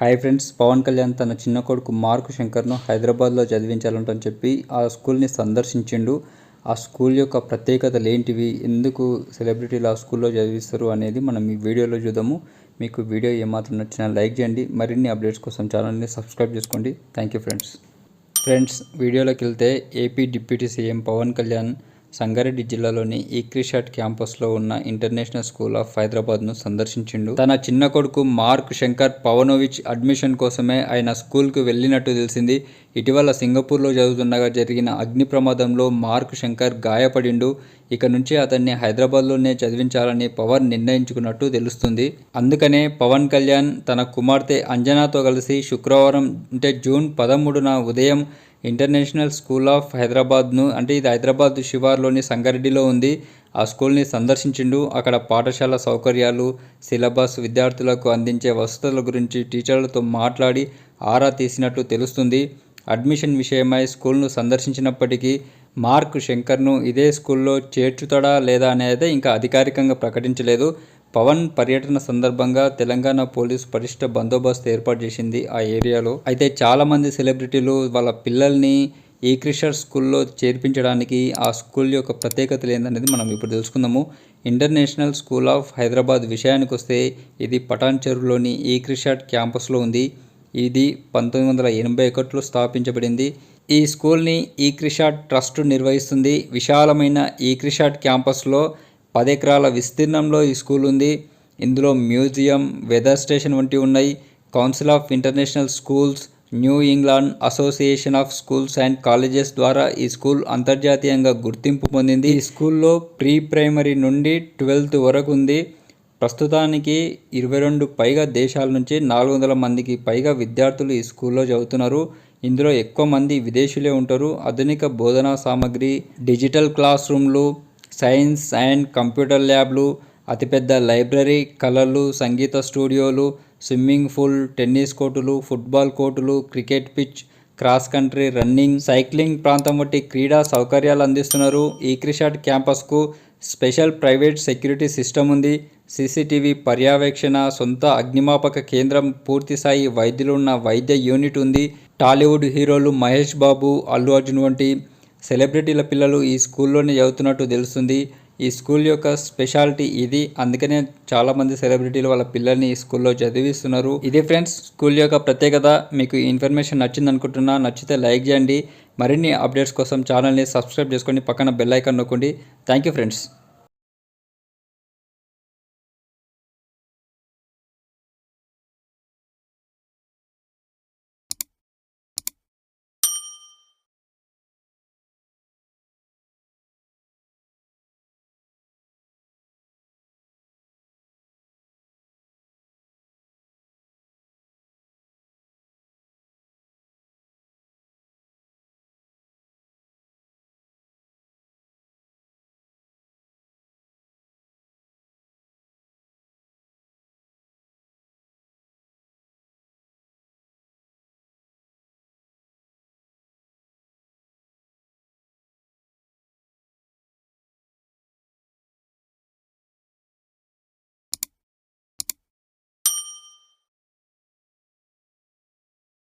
Hi friends Pawan Kalyan తన చిన్న కొడుకు మార్క్ శంకర్ను హైదరాబాద్లో చదివించాలంటని చెప్పి ఆ స్కూల్ని సందర్శించిండు. ఆ స్కూల్ యొక్క ప్రత్యేకతలు ఏంటివి ఎందుకు సెలబ్రిటీలు ఆ స్కూల్లో చదివిస్తారు అనేది మనం ఈ వీడియోలో చూద్దాము. మీకు వీడియో ఏమాత్రం నచ్చినా లైక్ చేయండి. మరిన్ని అప్డేట్స్ కోసం ఛానల్ని సబ్స్క్రైబ్ చేసుకోండి. Thank you friends. ఫ్రెండ్స్ వీడియోలోకి వెళ్తే AP deputy CM Pawan Kalyan Sangareddy జిల్లాలోని ఈక్రిషాట్ క్యాంపస్లో ఉన్న ఇంటర్నేషనల్ స్కూల్ ఆఫ్ హైదరాబాద్ను సందర్శించిండు. తన చిన్న కొడుకు మార్క్ శంకర్ పవనోవిచ్ అడ్మిషన్ కోసమే ఆయన స్కూల్కు వెళ్ళినట్టు తెలిసింది. ఇటీవల సింగపూర్లో జరుగుతుండగా జరిగిన అగ్ని ప్రమాదంలో మార్క్ శంకర్ గాయపడిండు. ఇక నుంచి అతన్ని హైదరాబాద్లోనే చదివించాలని పవన్ నిర్ణయించుకున్నట్టు తెలుస్తుంది. అందుకనే పవన్ కళ్యాణ్ తన కుమార్తె అంజనాతో కలిసి శుక్రవారం అంటే జూన్ పదమూడున ఉదయం ఇంటర్నేషనల్ స్కూల్ ఆఫ్ హైదరాబాద్ను అంటే ఇది హైదరాబాద్ శివార్లోని సంగారెడ్డిలో ఉంది. ఆ స్కూల్ని సందర్శించిండు. అక్కడ పాఠశాల సౌకర్యాలు సిలబస్ విద్యార్థులకు అందించే వసతుల గురించి టీచర్లతో మాట్లాడి ఆరా తీసినట్లు తెలుస్తుంది. అడ్మిషన్ విషయమై స్కూల్ను సందర్శించినప్పటికీ మార్క్ శంకర్ను ఇదే స్కూల్లో చేర్చుతాడా లేదా అనేది ఇంకా అధికారికంగా ప్రకటించలేదు. పవన్ పర్యటన సందర్భంగా తెలంగాణ పోలీస్ పటిష్ట బందోబస్తు ఏర్పాటు చేసింది ఆ ఏరియాలో. అయితే చాలామంది సెలబ్రిటీలు వాళ్ళ పిల్లల్ని ఈ క్రిషర్ స్కూల్లో చేర్పించడానికి ఆ స్కూల్ యొక్క ప్రత్యేకతలు ఏందనేది మనం ఇప్పుడు తెలుసుకుందాము. ఇంటర్నేషనల్ స్కూల్ ఆఫ్ హైదరాబాద్ విషయానికి వస్తే ఇది పటాన్ చెరువులోని ఈ క్రిషాట్ క్యాంపస్లో ఉంది. ఇది పంతొమ్మిది వందల ఎనభై ఒకటిలో స్థాపించబడింది. ఈ స్కూల్ని ఈ క్రిషాట్ ట్రస్ట్ నిర్వహిస్తుంది. విశాలమైన ఈ క్రిషాట్ క్యాంపస్లో పది ఎకరాల విస్తీర్ణంలో ఈ స్కూల్ ఉంది. ఇందులో మ్యూజియం వెదర్ స్టేషన్ వంటివి ఉన్నాయి. Council of international schools New England association of schools and colleges ద్వారా ఈ స్కూల్ అంతర్జాతీయంగా గుర్తింపు పొందింది. ఈ స్కూల్లో ప్రీ ప్రైమరీ నుండి ట్వెల్త్ వరకు ఉంది. ప్రస్తుతానికి ఇరవై రెండు పైగా దేశాల నుంచి నాలుగు వందల మందికి పైగా విద్యార్థులు ఈ స్కూల్లో చదువుతున్నారు. ఇందులో ఎక్కువ మంది విదేశీయులే ఉంటారు. ఆధునిక బోధనా సామాగ్రి డిజిటల్ క్లాస్ రూమ్లు సైన్స్ అండ్ కంప్యూటర్ ల్యాబ్లు అతిపెద్ద లైబ్రరీ కళలు సంగీత స్టూడియోలు స్విమ్మింగ్ పూల్ టెన్నిస్ కోర్టులు ఫుట్బాల్ కోర్టులు cricket pitch cross country running cycling ప్రాంతం వంటి క్రీడా సౌకర్యాలు అందిస్తున్నారు. ఈ క్రిషాట్ క్యాంపస్కు స్పెషల్ ప్రైవేట్ సెక్యూరిటీ సిస్టమ్ ఉంది. సీసీటీవీ పర్యవేక్షణ సొంత అగ్నిమాపక కేంద్రం పూర్తిస్థాయి వైద్యులున్న వైద్య యూనిట్ ఉంది. టాలీవుడ్ హీరోలు మహేష్ బాబు అల్లు అర్జున్ వంటి సెలబ్రిటీల పిల్లలు ఈ స్కూల్లోనే చదువుతున్నట్టు తెలుస్తుంది. ఈ స్కూల్ యొక్క స్పెషాలిటీ ఇది. అందుకనే చాలామంది సెలబ్రిటీలు వాళ్ళ పిల్లల్ని ఈ స్కూల్లో చదివిస్తున్నారు. ఇది ఫ్రెండ్స్ స్కూల్ యొక్క ప్రత్యేకత. మీకు ఇన్ఫర్మేషన్ నచ్చింది అనుకుంటున్నా నచ్చితే లైక్ చేయండి. మరిన్ని అప్డేట్స్ కోసం ఛానల్ని సబ్స్క్రైబ్ చేసుకోండి పక్కన బెల్ ఐకాన్ నొక్కండి. Thank you friends.